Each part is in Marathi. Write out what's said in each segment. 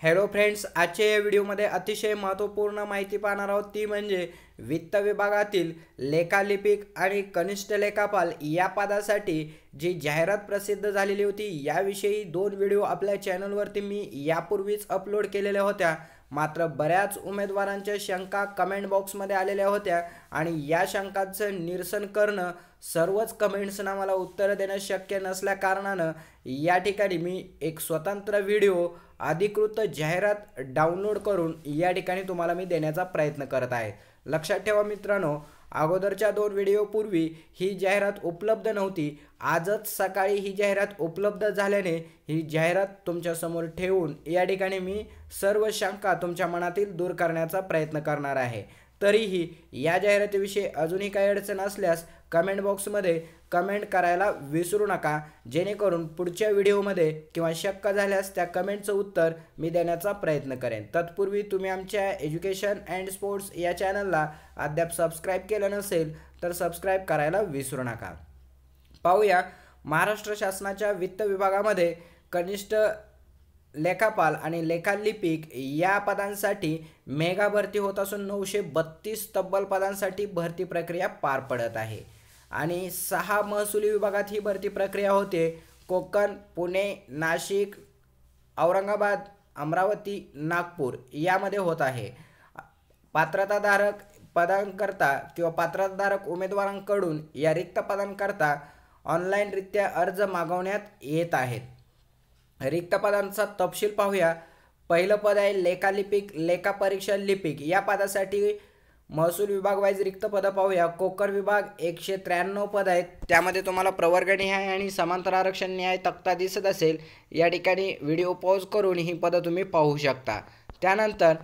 हॅलो फ्रेंड्स आजच्या या व्हिडिओमध्ये अतिशय महत्त्वपूर्ण माहिती पाहणार आहोत ती म्हणजे वित्त विभागातील लेखालिपिक आणि कनिष्ठ लेखापाल या पदासाठी जी जाहिरात प्रसिद्ध झालेली होती याविषयी दोन व्हिडिओ आपल्या चॅनलवरती मी यापूर्वीच अपलोड केलेल्या होत्या. मात्र बऱ्याच उमेदवारांच्या शंका कमेंट बॉक्समध्ये आलेल्या होत्या आणि या शंकांचं निरसन करणं सर्वच कमेंट्सना मला उत्तरं देणं शक्य नसल्या कारणानं या ठिकाणी मी एक स्वतंत्र व्हिडिओ अधिकृत जाहिरात डाउनलोड करून या ठिकाणी तुम्हाला मी देण्याचा प्रयत्न करत आहे. लक्षात ठेवा मित्रांनो अगोदरच्या दोन व्हिडिओपूर्वी ही जाहिरात उपलब्ध नव्हती. आजच सकाळी ही जाहिरात उपलब्ध झाल्याने ही जाहिरात तुमच्यासमोर ठेवून या ठिकाणी मी सर्व शंका तुमच्या मनातील दूर करण्याचा प्रयत्न करणार आहे. तरीही या जाहिरातीविषयी अजूनही काही अडचण असल्यास कमेंट बॉक्समध्ये कमेंट करायला विसरू नका. जेणेकरून पुढच्या व्हिडिओमध्ये किंवा शक्य झाल्यास त्या कमेंटचं उत्तर मी देण्याचा प्रयत्न करेन. तत्पूर्वी तुम्ही आमच्या एज्युकेशन अँड स्पोर्ट्स या चॅनलला अद्याप सबस्क्राईब केलं नसेल तर सबस्क्राईब करायला विसरू नका. पाहूया महाराष्ट्र शासनाच्या वित्त विभागामध्ये कनिष्ठ लेखापाल आणि लेखालिपिक या पदांसाठी मेगा भरती होत असून नऊशे बत्तीस तब्बल पदांसाठी भरती प्रक्रिया पार पडत आहे. आणि सहा महसुली विभागात ही भरती प्रक्रिया होते. कोकण पुणे नाशिक औरंगाबाद अमरावती नागपूर यामध्ये होत आहे. पात्रताधारक पदांकरता किंवा पात्रताधारक उमेदवारांकडून या रिक्त पदांकरता ऑनलाईनरित्या अर्ज मागवण्यात येत आहेत. रिक्त पदांचा तपशील पाहूया. पहिलं पद आहे लेखालिपिक लेखापरीक्षा लिपिक. या पदासाठी महसूल विभाग वाईज रिक्त पदं पाहूया. कोकण विभाग एकशे त्र्याण्णव पद आहेत. त्यामध्ये तुम्हाला प्रवर्ग न्याय आणि समांतर आरक्षण न्याय तक्ता दिसत असेल. या ठिकाणी व्हिडिओ पॉज करून ही पदं तुम्ही पाहू शकता. त्यानंतर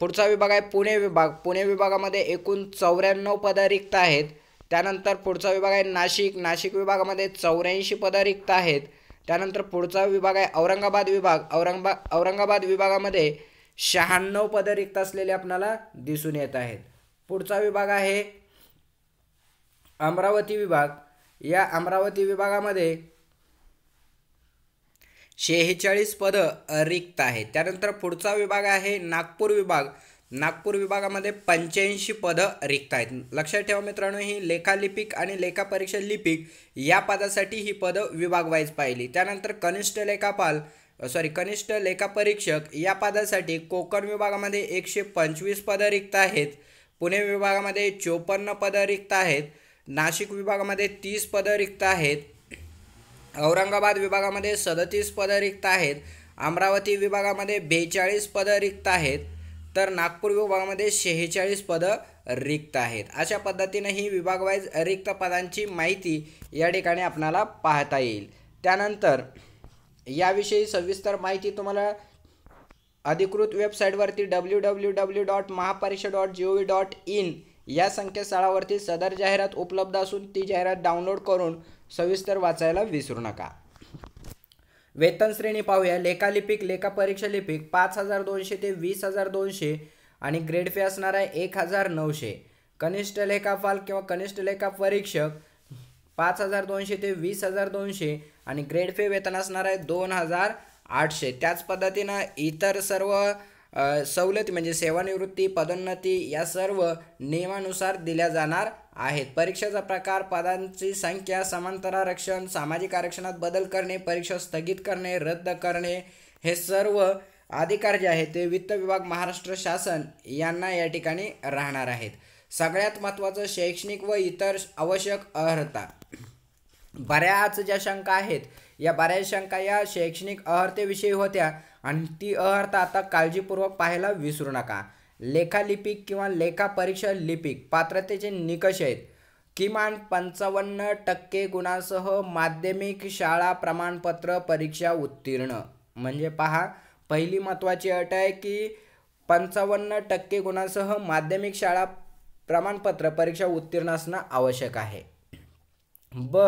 पुढचा विभाग आहे पुणे विभाग. पुणे विभागामध्ये एकूण चौऱ्याण्णव पदं रिक्त आहेत. त्यानंतर पुढचा विभाग आहे नाशिक. नाशिक विभागामध्ये चौऱ्याऐंशी पदं रिक्त आहेत. त्यानंतर पुढचा विभाग आहे औरंगाबाद विभाग. औरंगाबाद औरंगाबाद विभागामध्ये शहाण्णव पदं रिक्त असलेले आपल्याला दिसून येत आहेत. पुढचा विभाग आहे अमरावती विभाग. या अमरावती विभागामध्ये शेहेचाळीस पदं रिक्त आहेत. त्यानंतर पुढचा विभाग आहे नागपूर विभाग. नागपूर विभागामध्ये पंच्याऐंशी पदं रिक्त आहेत लक्षात ठेवा मित्रांनो ही लेखालिपिक आणि लेखापरीक्षा लिपिक या पदासाठी ही पदं विभागवाईज पाहिली. त्यानंतर कनिष्ठ लेखापाल सॉरी कनिष्ठ लेखापरीक्षक या पदासाठी कोकण विभागामध्ये एकशे पंचवीस पदं रिक्त आहेत. पुणे विभागामध्ये चोपन्न पदं रिक्त आहेत. नाशिक विभागामध्ये तीस पदं रिक्त आहेत. औरंगाबाद विभागामध्ये सदतीस पदं रिक्त आहेत. अमरावती विभागामध्ये बेचाळीस पदं रिक्त आहेत. तर नागपूर विभागामध्ये शेहेचाळीस पदं रिक्त आहेत. अशा पद्धतीनं ही विभागवाईज रिक्त पदांची माहिती या ठिकाणी आपणाला पाहता येईल. त्यानंतर याविषयी सविस्तर माहिती तुम्हाला अधिकृत वेबसाईटवरती W W W dot Mahapariksha dot G O V dot in या संकेतस्थळावरती सदर जाहिरात उपलब्ध असून ती जाहिरात डाउनलोड करून सविस्तर वाचायला विसरू नका. वेतन श्रेणी पाहूया. लेखालिपिक लेखापरीक्षा लिपिक पाच हजार दोनशे ते वीस हजार दोनशे आणि ग्रेड फी असणार आहे एक हजार नऊशे. कनिष्ठ लेखापाल किंवा कनिष्ठ लेखा परीक्षक पाच हजार दोनशे ते वीस हजार दोनशे आणि ग्रेड फी वेतन असणार आहे दोन हजार आठशे. त्याच पद्धतीनं इतर सर्व सवलती म्हणजे सेवानिवृत्ती पदोन्नती या सर्व नियमानुसार दिल्या जाणार आहेत. परीक्षेचा प्रकार पदांची संख्या समांतर आरक्षण सामाजिक आरक्षणात बदल करणे परीक्षा स्थगित करणे रद्द करणे हे सर्व अधिकार जे आहेत ते वित्त विभाग महाराष्ट्र शासन यांना या ठिकाणी राहणार आहेत. सगळ्यात महत्त्वाचं शैक्षणिक व इतर आवश्यक अर्हता बऱ्याच ज्या शंका आहेत या बऱ्याच शंका या शैक्षणिक अर्हतेविषयी होत्या आणि ती अर्हता आता काळजीपूर्वक पाहायला विसरू नका. लेखालिपिक किंवा लेखापरीक्षा लिपिक पात्रतेचे निकष आहेत. किमान पंचावन्न टक्के गुणासह माध्यमिक शाळा प्रमाणपत्र परीक्षा उत्तीर्ण. म्हणजे पहा पहिली महत्त्वाची अट आहे की पंचावन्न टक्के गुणासह माध्यमिक शाळा प्रमाणपत्र परीक्षा उत्तीर्ण असणं आवश्यक आहे. ब.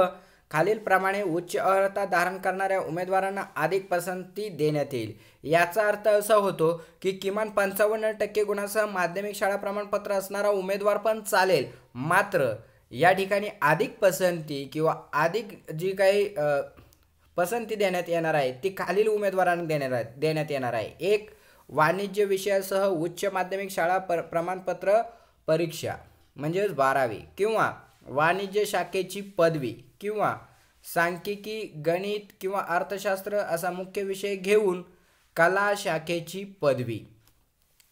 खालीलप्रमाणे उच्च अर्हता धारण करणाऱ्या उमेदवारांना अधिक पसंती देण्यात येईल. याचा अर्थ असा होतो की किमान पंचावन्न टक्के गुणासह माध्यमिक शाळा प्रमाणपत्र असणारा उमेदवार पण चालेल. मात्र या ठिकाणी अधिक पसंती किंवा अधिक जी काही पसंती देण्यात येणार आहे ती खालील उमेदवारांना देणार देण्यात येणार आहे. एक वाणिज्य विषयासह उच्च माध्यमिक शाळा पर प्रमाणपत्र परीक्षा म्हणजेच बारावी किंवा वाणिज्य शाखेची पदवी किंवा सांख्यिकी गणित किंवा अर्थशास्त्र असा मुख्य विषय घेऊन कला शाखेची पदवी.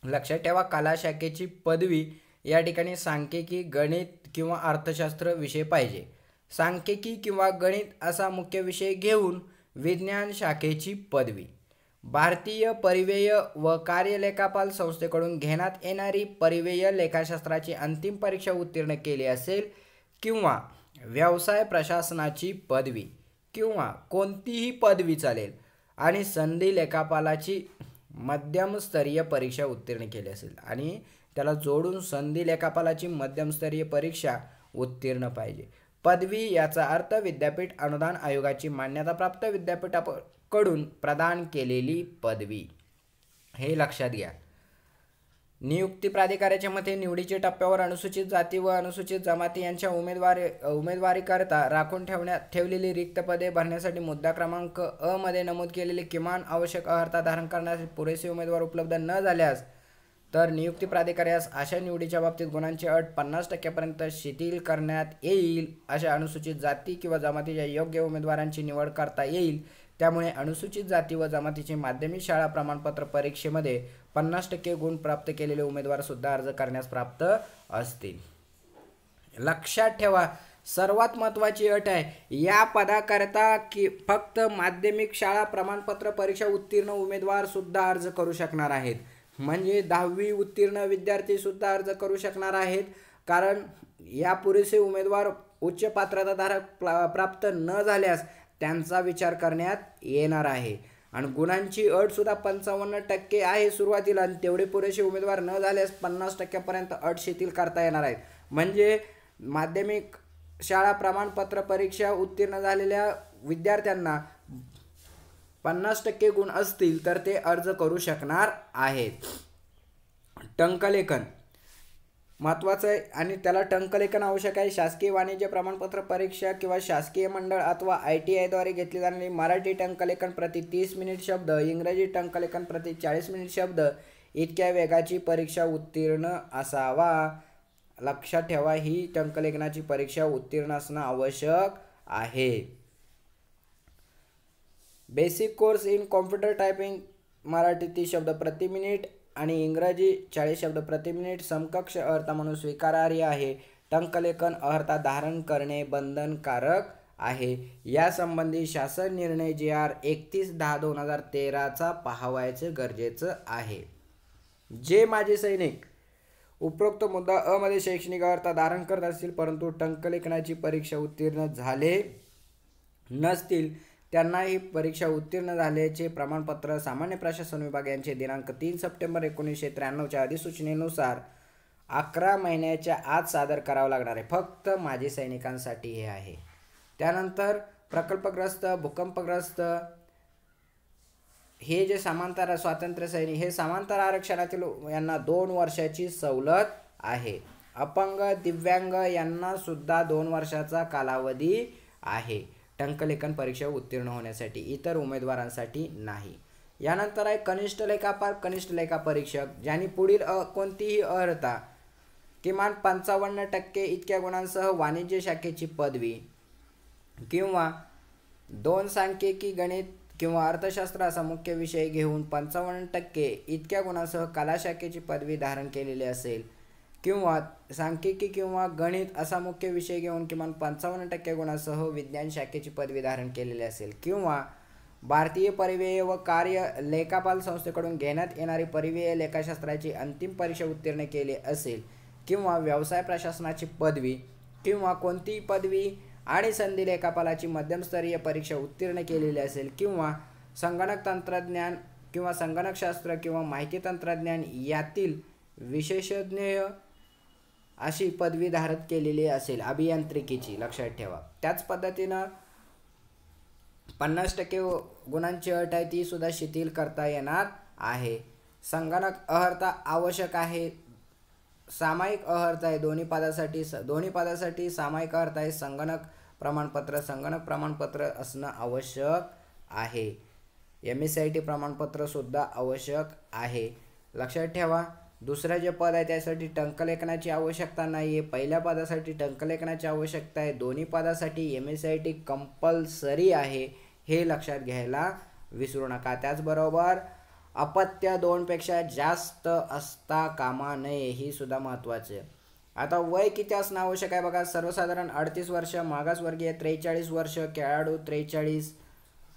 लक्षात ठेवा कला शाखेची पदवी या ठिकाणी सांख्यिकी गणित किंवा अर्थशास्त्र विषय पाहिजे. सांख्यिकी किंवा गणित असा मुख्य विषय घेऊन विज्ञान शाखेची पदवी. भारतीय परिवेय व कार्यलेखापाल संस्थेकडून घेण्यात येणारी परिवेय लेखाशास्त्राची अंतिम परीक्षा उत्तीर्ण केली असेल किंवा व्यवसाय प्रशासनाची पदवी किंवा कोणतीही पदवी चालेल आणि संधी लेखापालाची मध्यमस्तरीय परीक्षा उत्तीर्ण केली असेल आणि त्याला जोडून संधी लेखापालाची मध्यमस्तरीय परीक्षा उत्तीर्ण पाहिजे. पदवी याचा अर्थ विद्यापीठ अनुदान आयोगाची मान्यताप्राप्त विद्यापीठाकडून प्रदान केलेली पदवी. हे लक्षात घ्या. नियुक्ती प्राधिकाऱ्याच्या मते निवडीच्या टप्प्यावर अनुसूचित जाती व अनुसूचित जमाती यांच्या उमेदवारी उमेदवारीकरता राखून ठेवण्यात ठेवलेली रिक्त पदे भरण्यासाठी मुद्दा क्रमांक अ मध्ये नमूद केलेली किमान आवश्यक अर्हता धारण करण्यासाठी पुरेसे उमेदवार उपलब्ध न झाल्यास तर नियुक्ती प्राधिकाऱ्यास अशा निवडीच्या बाबतीत गुणांची अट पन्नास टक्क्यापर्यंत शिथिल करण्यात येईल अशा अनुसूचित जाती किंवा जमातीच्या योग्य उमेदवारांची निवड करता येईल त्यामुळे अनुसूचित जाती व जमातीचे माध्यमिक शाळा प्रमाणपत्र परीक्षेमध्ये पन्नास टक्के गुण प्राप्त केलेले उमेदवार सुद्धा अर्ज करण्यास प्राप्त असतील. लक्षात ठेवा सर्वात महत्त्वाची अट आहे या पदाकरता की फक्त माध्यमिक शाळा प्रमाणपत्र परीक्षा उत्तीर्ण उमेदवार सुद्धा अर्ज करू शकणार आहेत. म्हणजे दहावी उत्तीर्ण विद्यार्थी सुद्धा अर्ज करू शकणार आहेत. कारण या पुरेसे उमेदवार उच्च पात्रताधारक प्राप्त न झाल्यास त्यांचा विचार करण्यात येणार आहे. आणि गुणांची अटसुद्धा पंचावन्न टक्के आहे सुरुवातीला आणि तेवढे पुरेसे उमेदवार न झाल्यास पन्नास टक्क्यापर्यंत अट शिथिल करता येणार आहेत. म्हणजे माध्यमिक शाळा प्रमाणपत्र परीक्षा उत्तीर्ण झालेल्या विद्यार्थ्यांना पन्नास टक्के गुण असतील तर ते अर्ज करू शकणार आहेत. टंकलेखन महत्त्वाचं आहे आणि त्याला टंकलेखन आवश्यक आहे. शासकीय वाणिज्य प्रमाणपत्र परीक्षा किंवा शासकीय मंडळ अथवा आय टी आयद्वारे घेतली जाणारी मराठी टंकलेखन प्रति तीस मिनिट शब्द इंग्रजी टंकलेखन प्रति चाळीस मिनिट शब्द इतक्या वेगाची परीक्षा उत्तीर्ण असावा. लक्षात ठेवा ही टंकलेखनाची परीक्षा उत्तीर्ण असणं आवश्यक आहे. Basic course in computer typing Marathi तीस शब्द प्रति मिनिट आणि इंग्रजी चाळीस शब्द प्रति मिनिट समकक्ष अर्थ म्हणून स्वीकारार्ह आहे. टंकलेखन अर्था धारण करणे बंधनकारक आहे. यासंबंधी शासन निर्णय जे आर एकतीस दहा दोन हजार तेराचा पाहावायचं गरजेचं आहे. जे माझे सैनिक उपरोक्त मुद्दा अमध्ये शैक्षणिक अर्थ धारण करत असतील परंतु टंकलेखनाची परीक्षा उत्तीर्ण झाले नसतील त्यांना ही परीक्षा उत्तीर्ण झाल्याचे प्रमाणपत्र सामान्य प्रशासन विभाग यांचे दिनांक तीन सप्टेंबर एकोणीसशे त्र्याण्णवच्या अधिसूचनेनुसार अकरा महिन्याच्या आत सादर करावं लागणार आहे. फक्त माजी सैनिकांसाठी हे आहे. त्यानंतर प्रकल्पग्रस्त भूकंपग्रस्त हे जे समांतर स्वातंत्र्य सैनिक हे समांतर आरक्षणातील यांना दोन वर्षाची सवलत आहे. अपंग दिव्यांग यांना सुद्धा दोन वर्षाचा कालावधी आहे. टंकलेखन परीक्षा उत्तीर्ण होण्यासाठी इतर उमेदवारांसाठी नाही. यानंतर आहे कनिष्ठ लेखापाल कनिष्ठ लेखा परीक्षक ज्यांनी पुढील अ कोणतीही अर्हता किमान पंचावन्न टक्के इतक्या गुणांसह वाणिज्य शाखेची पदवी किंवा दोन सांख्यिकी गणित किंवा अर्थशास्त्र असा मुख्य विषय घेऊन पंचावन्न टक्के इतक्या गुणांसह कला शाखेची पदवी धारण केलेली असेल किंवा सांख्यिकी किंवा गणित असा मुख्य विषय घेऊन किमान पंचावन्न टक्के गुणासह विज्ञान शाखेची पदवी धारण केलेली असेल. किंवा भारतीय परिवेय व कार्य लेखापाल संस्थेकडून घेण्यात येणारी परिवेय लेखाशास्त्राची अंतिम परीक्षा उत्तीर्ण केली असेल. किंवा व्यवसाय प्रशासनाची पदवी किंवा कोणतीही पदवी आणि संधी लेखापालाची मध्यमस्तरीय परीक्षा उत्तीर्ण केलेली असेल. किंवा संगणक तंत्रज्ञान किंवा संगणकशास्त्र किंवा माहिती तंत्रज्ञान यातील विशेषज्ञ अशी पदवी धारत केलेली असेल अभियांत्रिकीची लक्षात ठेवा. त्याच पद्धतीनं पन्नास टक्के गुणांची अट आहे ती सुद्धा शिथिल करता येणार आहे. संगणक अहर्ता आवश्यक आहे. सामायिक अहर्ता आहे दोन्ही पदासाठी स दोन्ही पदासाठी सामायिक अर्थ आहे. संगणक प्रमाणपत्र संगणक प्रमाणपत्र असणं आवश्यक आहे. एम एस आय टी प्रमाणपत्रसुद्धा आवश्यक आहे. लक्षात ठेवा. दुसरं जे पद आहे त्यासाठी टंकलेखनाची आवश्यकता नाही आहे पहिल्या पदासाठी टंकलेखनाची आवश्यकता आहे. दोन्ही पदासाठी M S C I T compulsory आहे हे लक्षात घ्यायला विसरू नका. त्याचबरोबर अपत्य दोनपेक्षा जास्त असता कामा नये ही सुद्धा महत्त्वाचे आता वय किती असणं आवश्यक आहे बघा. सर्वसाधारण अडतीस वर्ष मागासवर्गीय त्रेचाळीस वर्ष खेळाडू त्रेचाळीस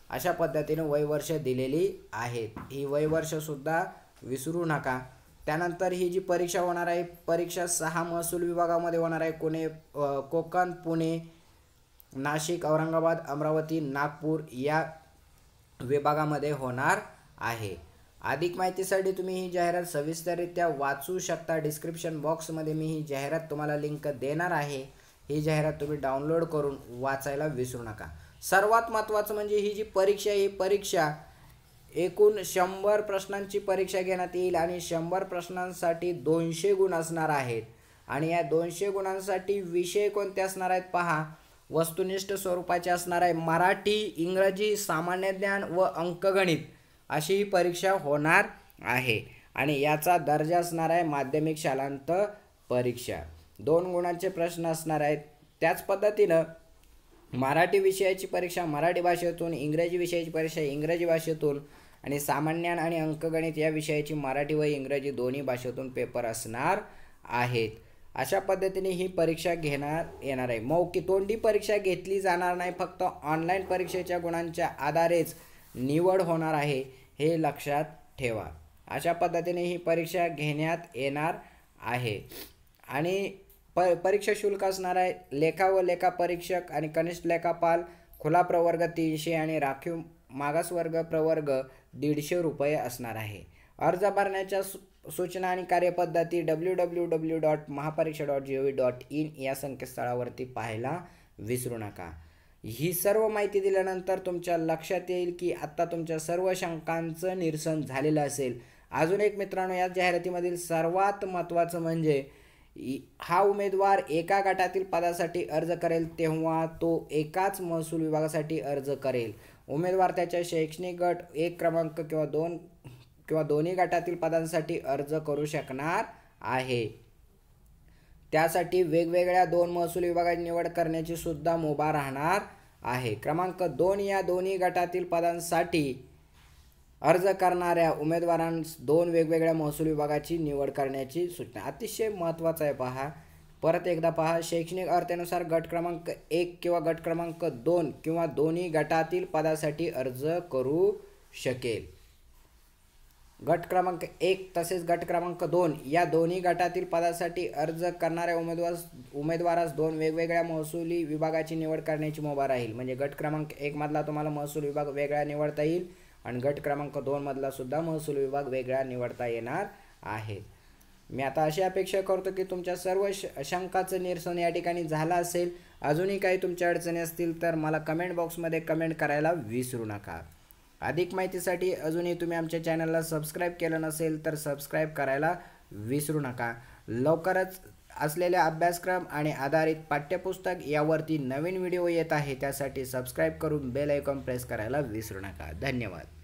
अशा पद्धतीने वयवर्ष दिलेली आहेत. ही वयवर्षसुद्धा विसरू नका. त्यानंतर ही जी परीक्षा होणार आहे परीक्षा सहा महसूल विभागामध्ये होणार आहे. कोणे कोकण पुणे नाशिक औरंगाबाद अमरावती नागपूर या विभागामध्ये होणार आहे. अधिक माहितीसाठी तुम्ही ही जाहिरात सविस्तररित्या वाचू शकता. डिस्क्रिप्शन बॉक्समध्ये मी ही जाहिरात तुम्हाला लिंक देणार आहे. ही जाहिरात तुम्ही डाउनलोड करून वाचायला विसरू नका. सर्वात महत्त्वाचं म्हणजे ही जी परीक्षा ही परीक्षा एकूण शंभर प्रश्नांची परीक्षा घेण्यात येईल आणि शंभर प्रश्नांसाठी दोनशे गुण असणार आहेत. आणि या दोनशे गुणांसाठी विषय कोणते असणार आहेत पहा. वस्तुनिष्ठ स्वरूपाचे असणार आहे मराठी इंग्रजी सामान्य ज्ञान व अंकगणित अशी ही परीक्षा होणार आहे. आणि याचा दर्जा असणार आहे माध्यमिक शालांत परीक्षा. दोन गुणांचे प्रश्न असणार आहेत. त्याच पद्धतीनं मराठी विषयाची परीक्षा मराठी भाषेतून इंग्रजी विषयाची परीक्षा इंग्रजी भाषेतून आणि सामान्यान आणि अंकगणित या विषयाची मराठी व इंग्रजी दोन्ही भाषेतून पेपर असणार आहेत. अशा पद्धतीने ही परीक्षा घेणार येणार आहे. मौखी तोंडी परीक्षा घेतली जाणार नाही फक्त ऑनलाईन परीक्षेच्या गुणांच्या आधारेच निवड होणार आहे हे लक्षात ठेवा. अशा पद्धतीने ही परीक्षा घेण्यात येणार आहे. आणि प परीक्षा शुल्क असणार आहे. लेखा व लेखा परीक्षक आणि कनिष्ठ लेखापाल खुला प्रवर्ग तीनशे आणि राखीव मागासवर्ग प्रवर्ग दीडशे रुपये असणार आहे. अर्ज भरण्याच्या सूचना आणि कार्यपद्धती W W W dot Mahapariksha dot G O V dot in या संकेतस्थळावरती पाहायला विसरू नका. ही सर्व माहिती दिल्यानंतर तुमच्या लक्षात येईल की आत्ता तुमच्या सर्व शंकांचं निरसन झालेलं असेल. अजून एक मित्रांनो या जाहिरातीमधील सर्वात महत्त्वाचं म्हणजे हा उमेदवार एका गटातील पदासाठी अर्ज करेल तेव्हा तो एकाच महसूल विभागासाठी अर्ज करेल. उमेदवार त्याच्या शैक्षणिक गट एक क्रमांक किंवा दोन किंवा दोन्ही गटातील पदांसाठी अर्ज करू शकणार आहे. त्यासाठी वेगवेगळ्या दोन महसूल विभागाची निवड करण्याची सुद्धा मुभा राहणार आहे. क्रमांक दोन या दोन्ही गटातील पदांसाठी अर्ज करणाऱ्या उमेदवारांस दोन वेगवेगळ्या महसूल विभागाची निवड करण्याची सूचना. अतिशय महत्त्वाचं आहे पहा. परत एकदा पहा शैक्षणिक अर्थेनुसार गट क्रमांक एक किंवा गट क्रमांक दोन किंवा दोन्ही गटातील पदासाठी अर्ज करू शकेल. गट क्रमांक एक तसेच गट क्रमांक दोन या दोन्ही गटातील पदासाठी अर्ज करणाऱ्या उमेदवार उमेदवारास दोन वेगवेगळ्या महसुली विभागाची निवड करण्याची मुभा राहील. म्हणजे गट क्रमांक एकमधला तुम्हाला महसूल विभाग वेगळा निवडता येईल आणि गट क्रमांक दोनमधला सुद्धा महसूल विभाग वेगळा निवडता येणार आहे. मी आता अशी अपेक्षा करतो की तुमच्या सर्व श शंकाचं निरसन या ठिकाणी झालं असेल अजूनही काही तुमच्या अडचणी असतील तर मला कमेंट बॉक्समध्ये कमेंट करायला विसरू नका. अधिक माहितीसाठी अजूनही तुम्ही आमच्या चॅनलला सबस्क्राईब केलं नसेल तर सबस्क्राईब करायला विसरू नका. लवकरच असलेल्या अभ्यासक्रम आणि आधारित पाठ्यपुस्तक यावरती नवीन व्हिडिओ येत आहे त्यासाठी सबस्क्राईब करून बेल आयकॉन प्रेस करायला विसरू नका. धन्यवाद.